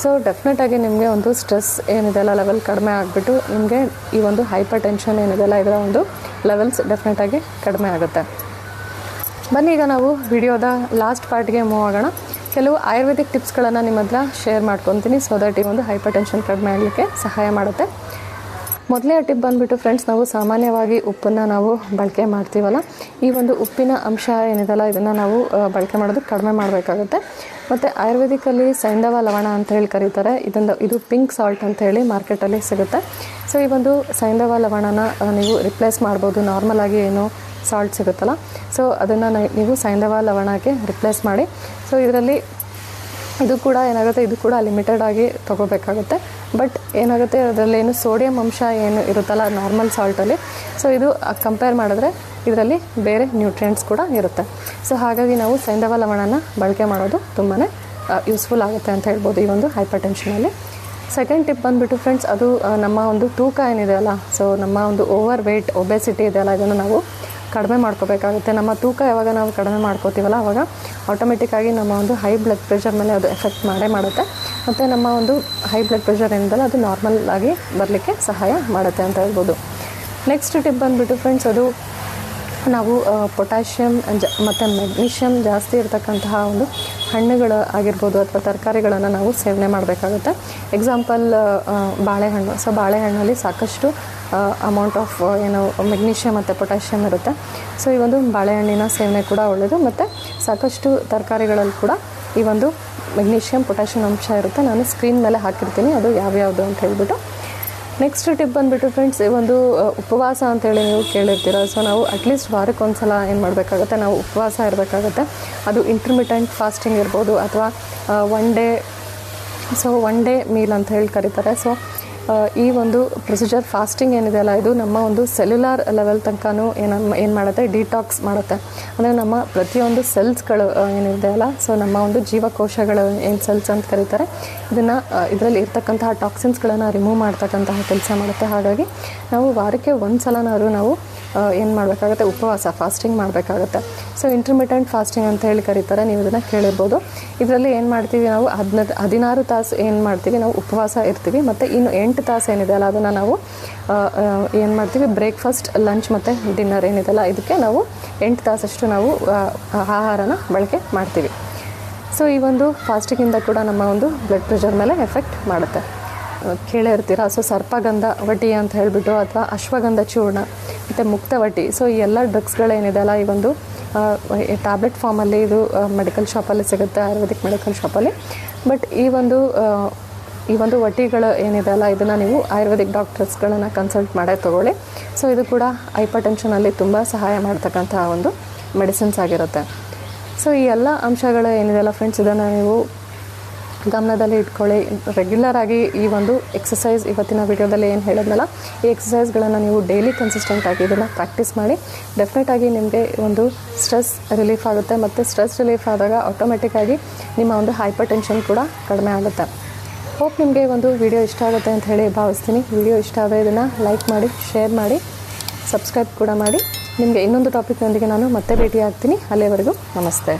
ಸೊ ಡೆಫಿನೆಟಾಗಿ ನಿಮಗೆ ಒಂದು ಸ್ಟ್ರೆಸ್ ಏನಿದೆಲ್ಲ ಲೆವೆಲ್ ಕಡಿಮೆ ಆಗಿಬಿಟ್ಟು ನಿಮಗೆ ಈ ಒಂದು ಹೈಪರ್ ಟೆನ್ಷನ್ ಏನಿದೆಲ್ಲ ಇದರ ಒಂದು ಲೆವೆಲ್ಸ್ ಡೆಫಿನೆಟಾಗಿ ಕಡಿಮೆ ಆಗುತ್ತೆ. ಬನ್ನಿ ಈಗ ನಾವು ವಿಡಿಯೋದ ಲಾಸ್ಟ್ ಪಾರ್ಟ್ಗೆ ಮೂವ್ ಆಗೋಣ. ಕೆಲವು ಆಯುರ್ವೇದಿಕ್ ಟಿಪ್ಸ್ಗಳನ್ನು ನಿಮ್ಮ ಹತ್ರ ಶೇರ್ ಮಾಡ್ಕೊತೀನಿ ಸೊ ದಟ್ ಈ ಒಂದು ಹೈಪರ್ ಟೆನ್ಷನ್ ಕಡಿಮೆ ಆಗಲಿಕ್ಕೆ ಸಹಾಯ ಮಾಡುತ್ತೆ. ಮೊದಲೇ ಟಿಪ್ ಬಂದುಬಿಟ್ಟು ಫ್ರೆಂಡ್ಸ್ ನಾವು ಸಾಮಾನ್ಯವಾಗಿ ಉಪ್ಪನ್ನು ನಾವು ಬಳಕೆ ಮಾಡ್ತೀವಲ್ಲ, ಈ ಒಂದು ಉಪ್ಪಿನ ಅಂಶ ಏನಿದೆಲ್ಲ ಇದನ್ನು ನಾವು ಬಳಕೆ ಮಾಡೋದು ಕಡಿಮೆ ಮಾಡಬೇಕಾಗುತ್ತೆ. ಮತ್ತು ಆಯುರ್ವೇದಿಕಲ್ಲಿ ಸೈಂಧವ ಲವಣ ಅಂತ ಹೇಳಿ ಕರೀತಾರೆ. ಇದೊಂದು, ಇದು ಪಿಂಕ್ ಸಾಲ್ಟ್ ಅಂತ ಹೇಳಿ ಮಾರ್ಕೆಟಲ್ಲಿ ಸಿಗುತ್ತೆ. ಸೊ ಈ ಒಂದು ಸೈಂಧವ ಲವಣನ ನೀವು ರಿಪ್ಲೇಸ್ ಮಾಡ್ಬೋದು. ನಾರ್ಮಲಾಗಿ ಏನು ಸಾಲ್ಟ್ ಸಿಗುತ್ತಲ್ಲ. ಸೊ ಅದನ್ನು ನೀವು ಸೈಂಧವ ಲವಣಕ್ಕೆ ರಿಪ್ಲೇಸ್ ಮಾಡಿ. ಸೊ ಇದರಲ್ಲಿ ಇದು ಕೂಡ ಏನಾಗುತ್ತೆ? ಇದು ಕೂಡ ಲಿಮಿಟೆಡ್ ಆಗಿ ತೊಗೋಬೇಕಾಗುತ್ತೆ. ಬಟ್ ಏನಾಗುತ್ತೆ ಅದರಲ್ಲಿ ಏನು ಸೋಡಿಯಂ ಅಂಶ ಏನು ಇರುತ್ತಲ್ಲ ನಾರ್ಮಲ್ ಸಾಲ್ಟಲ್ಲಿ ಸೊ ಇದು ಕಂಪೇರ್ ಮಾಡಿದ್ರೆ ಇದರಲ್ಲಿ ಬೇರೆ ನ್ಯೂಟ್ರಿಯೆಂಟ್ಸ್ ಕೂಡ ಇರುತ್ತೆ. ಸೊ ಹಾಗಾಗಿ ನಾವು ಸೈಂಧವ ಲವಣನ ಬಳಕೆ ಮಾಡೋದು ತುಂಬಾ ಯೂಸ್ಫುಲ್ ಆಗುತ್ತೆ ಅಂತ ಹೇಳ್ಬೋದು ಈ ಒಂದು ಹೈಪರ್ ಟೆನ್ಷನಲ್ಲಿ ಸೆಕೆಂಡ್ ಟಿಪ್ ಬಂದುಬಿಟ್ಟು ಫ್ರೆಂಡ್ಸ್ ಅದು ನಮ್ಮ ಒಂದು ತೂಕ ಏನಿದೆ ಅಲ್ಲ ಸೊ ನಮ್ಮ ಒಂದು ಓವರ್ ವೆಯ್ಟ್ ಒಬೆಸಿಟಿ ಇದೆಯಲ್ಲ, ಇದನ್ನು ನಾವು ಕಡಿಮೆ ಮಾಡ್ಕೋಬೇಕಾಗುತ್ತೆ. ನಮ್ಮ ತೂಕ ಯಾವಾಗ ನಾವು ಕಡಿಮೆ ಮಾಡ್ಕೋತೀವಲ್ಲ ಆವಾಗ ಆಟೋಮೆಟಿಕ್ಕಾಗಿ ನಮ್ಮ ಒಂದು ಹೈ ಬ್ಲಡ್ ಪ್ರೆಷರ್ ಮೇಲೆ ಅದು ಎಫೆಕ್ಟ್ ಮಾಡೇ ಮಾಡುತ್ತೆ. ಮತ್ತು ನಮ್ಮ ಒಂದು ಹೈ ಬ್ಲಡ್ ಪ್ರೆಷರ್ ಏನಿದೆಲ್ಲ ಅದು ನಾರ್ಮಲ್ ಆಗಿ ಬರಲಿಕ್ಕೆ ಸಹಾಯ ಮಾಡುತ್ತೆ ಅಂತ ಹೇಳ್ಬೋದು. ನೆಕ್ಸ್ಟ್ ಟಿಪ್ ಬಂದುಬಿಟ್ಟು ಫ್ರೆಂಡ್ಸ್ ಅದು ನಾವು ಪೊಟ್ಯಾಷಿಯಮ್ ಜ, ಮತ್ತು ಮೆಗ್ನೀಷಿಯಮ್ ಜಾಸ್ತಿ ಇರತಕ್ಕಂತಹ ಒಂದು ಹಣ್ಣುಗಳು ಆಗಿರ್ಬೋದು ಅಥವಾ ತರಕಾರಿಗಳನ್ನು ನಾವು ಸೇವನೆ ಮಾಡಬೇಕಾಗುತ್ತೆ. ಎಕ್ಸಾಂಪಲ್ ಬಾಳೆಹಣ್ಣು. ಸೊ ಬಾಳೆಹಣ್ಣಲ್ಲಿ ಸಾಕಷ್ಟು ಅಮೌಂಟ್ ಆಫ್ ಏನು ಮೆಗ್ನೀಷಿಯಮ್ ಮತ್ತು ಪೊಟ್ಯಾಷಿಯಮ್ ಇರುತ್ತೆ. ಸೊ ಈ ಒಂದು ಬಾಳೆಹಣ್ಣಿನ ಸೇವನೆ ಕೂಡ ಒಳ್ಳೆಯದು ಮತ್ತು ಸಾಕಷ್ಟು ತರಕಾರಿಗಳಲ್ಲಿ ಕೂಡ ಈ ಒಂದು ಮೆಗ್ನೀಷಿಯಮ್ ಪೊಟ್ಯಾಷಿಯಂ ಅಂಶ ಇರುತ್ತೆ. ನಾನು ಸ್ಕ್ರೀನ್ ಮೇಲೆ ಹಾಕಿರ್ತೀನಿ. ಅದು ಯಾವ್ಯಾವುದು ಅಂತ ಹೇಳ್ಬಿಟ್ಟು. ನೆಕ್ಸ್ಟ್ ಟಿಪ್ ಬಂದುಬಿಟ್ಟು ಫ್ರೆಂಡ್ಸ್ ಈ ಒಂದು ಉಪವಾಸ ಅಂತೇಳಿ ನೀವು ಕೇಳಿರ್ತೀರ. ಸೊ ನಾವು ಅಟ್ಲೀಸ್ಟ್ ವಾರಕ್ಕೆ ಒಂದು ಸಲ ಏನು ಮಾಡಬೇಕಾಗತ್ತೆ? ನಾವು ಉಪವಾಸ ಇರಬೇಕಾಗತ್ತೆ. ಅದು ಇಂಟರ್ಮಿಟೆಂಟ್ ಫಾಸ್ಟಿಂಗ್ ಇರ್ಬೋದು ಅಥವಾ one day so one day meal ಅಂತ ಹೇಳಿ ಕರೀತಾರೆ. ಸೊ ಈ ಒಂದು ಪ್ರೊಸೀಜರ್ ಫಾಸ್ಟಿಂಗ್ ಏನಿದೆಯಲ್ಲ ಇದು ನಮ್ಮ ಒಂದು ಸೆಲ್ಯುಲಾರ್ ಲೆವೆಲ್ ತನಕನೂ ಏನು ಏನು ಮಾಡುತ್ತೆ? ಡಿಟಾಕ್ಸ್ ಮಾಡುತ್ತೆ. ಅಂದರೆ ನಮ್ಮ ಪ್ರತಿಯೊಂದು ಸೆಲ್ಸ್ಗಳು ಏನಿದೆಯಲ್ಲ ಸೊ ನಮ್ಮ ಒಂದು ಜೀವಕೋಶಗಳು, ಏನು ಸೆಲ್ಸ್ ಅಂತ ಕರೀತಾರೆ, ಇದನ್ನು ಇದರಲ್ಲಿ ಇರ್ತಕ್ಕಂತಹ ಟಾಕ್ಸಿನ್ಸ್ಗಳನ್ನು ರಿಮೂವ್ ಮಾಡ್ತಕ್ಕಂತಹ ಕೆಲಸ ಮಾಡುತ್ತೆ. ಹಾಗಾಗಿ ನಾವು ವಾರಕ್ಕೆ ಒಂದು ಸಲನಾದರೂ ನಾವು ಏನು ಮಾಡಬೇಕಾಗುತ್ತೆ? ಉಪವಾಸ ಫಾಸ್ಟಿಂಗ್ ಮಾಡಬೇಕಾಗುತ್ತೆ. ಸೊ ಇಂಟರ್ಮಿಟೆಂಟ್ ಫಾಸ್ಟಿಂಗ್ ಅಂತ ಹೇಳಿ ಕರೀತಾರೆ. ನೀವು ಇದನ್ನು ಕೇಳಿರ್ಬೋದು. ಇದರಲ್ಲಿ ಏನು ಮಾಡ್ತೀವಿ ನಾವು? ಹದಿನ, ಹದಿನಾರು ತಾಸು ಏನು ಮಾಡ್ತೀವಿ? ನಾವು ಉಪವಾಸ ಇರ್ತೀವಿ. ಮತ್ತು ಇನ್ನು ಎಂಟು ತಾಸು ಏನಿದೆ ಅಲ್ಲ, ಅದನ್ನು ನಾವು ಏನು ಮಾಡ್ತೀವಿ? ಬ್ರೇಕ್ಫಾಸ್ಟ್ ಲಂಚ್ ಮತ್ತು ಡಿನ್ನರ್ ಏನಿದೆಯಲ್ಲ ಇದಕ್ಕೆ ನಾವು ಎಂಟು ತಾಸಷ್ಟು ನಾವು ಆಹಾರನ ಬಳಕೆ ಮಾಡ್ತೀವಿ. ಸೊ ಈ ಒಂದು ಫಾಸ್ಟಿಂಗಿಂದ ಕೂಡ ನಮ್ಮ ಒಂದು ಬ್ಲಡ್ ಪ್ರೆಷರ್ ಮೇಲೆ ಎಫೆಕ್ಟ್ ಮಾಡುತ್ತೆ. ಕೇಳೇ ಇರ್ತೀರ ಸೊ ಸರ್ಪಗಂಧ ವಟಿ ಅಂತ ಹೇಳಿಬಿಟ್ಟು ಅಥವಾ ಅಶ್ವಗಂಧ ಚೂರ್ಣ, ಮತ್ತು ಮುಕ್ತವಟಿ ಸೊ ಈ ಎಲ್ಲ ಡ್ರಗ್ಸ್ಗಳೇನಿದೆ ಅಲ್ಲ, ಈ ಒಂದು ಟ್ಯಾಬ್ಲೆಟ್ ಫಾರ್ಮಲ್ಲಿ ಇದು ಮೆಡಿಕಲ್ ಶಾಪಲ್ಲಿ ಸಿಗುತ್ತೆ ಆಯುರ್ವೇದಿಕ್ ಮೆಡಿಕಲ್ ಶಾಪಲ್ಲಿ ಬಟ್ ಈ ಒಂದು ಈ ಒಂದು ವಟಿಗಳು ಏನಿದೆ ಅಲ್ಲ, ಇದನ್ನು ನೀವು ಆಯುರ್ವೇದಿಕ್ ಡಾಕ್ಟರ್ಸ್ಗಳನ್ನು ಕನ್ಸಲ್ಟ್ ಮಾಡೇ ತೊಗೊಳ್ಳಿ. ಸೊ ಇದು ಕೂಡ ಹೈಪರ್ ಟೆನ್ಷನಲ್ಲಿ ತುಂಬ ಸಹಾಯ ಮಾಡ್ತಕ್ಕಂತಹ ಒಂದು ಮೆಡಿಸಿನ್ಸ್ ಆಗಿರುತ್ತೆ. ಸೊ ಈ ಎಲ್ಲ ಅಂಶಗಳು ಏನಿದೆಯಲ್ಲ ಫ್ರೆಂಡ್ಸ್ ಇದನ್ನು ನೀವು ಗಮನದಲ್ಲಿ ಇಟ್ಕೊಳ್ಳಿ. ರೆಗ್ಯುಲರ್ ಆಗಿ ಈ ಒಂದು ಎಕ್ಸಸೈಸ್ ಇವತ್ತಿನ ವಿಡಿಯೋದಲ್ಲಿ ಏನು ಹೇಳಿದ್ನಲ್ಲ, ಈ ಎಕ್ಸಸೈಸ್ಗಳನ್ನು ನೀವು ಡೈಲಿ ಕನ್ಸಿಸ್ಟೆಂಟ್ ಆಗಿ ಇದನ್ನು ಪ್ರಾಕ್ಟೀಸ್ ಮಾಡಿ ಡೆಫಿನೆಟ್ ಆಗಿ ನಿಮಗೆ ಒಂದು ಸ್ಟ್ರೆಸ್ ರಿಲೀಫ್ ಆಗುತ್ತೆ. ಮತ್ತು ಸ್ಟ್ರೆಸ್ ರಿಲೀಫ್ ಆದಾಗ ಆಟೋಮೆಟಿಕ್ಕಾಗಿ ನಿಮ್ಮ ಒಂದು ಹೈಪರ್ ಟೆನ್ಷನ್ ಕೂಡ ಕಡಿಮೆ ಆಗುತ್ತೆ. ಹೋಪ್ ನಿಮಗೆ ಒಂದು ವಿಡಿಯೋ ಇಷ್ಟ ಆಗುತ್ತೆ ಅಂತ ಹೇಳಿ ಭಾವಿಸ್ತೀನಿ. ವಿಡಿಯೋ ಇಷ್ಟ ಆದರೆ ಇದನ್ನು ಲೈಕ್ ಮಾಡಿ ಶೇರ್ ಮಾಡಿ ಸಬ್ಸ್ಕ್ರೈಬ್ ಕೂಡ ಮಾಡಿ. ನಿಮಗೆ ಇನ್ನೊಂದು ಟಾಪಿಕ್ನೊಂದಿಗೆ ನಾನು ಮತ್ತೆ ಭೇಟಿ ಆಗ್ತೀನಿ ಅಲ್ಲಿವರೆಗೂ ನಮಸ್ತೆ.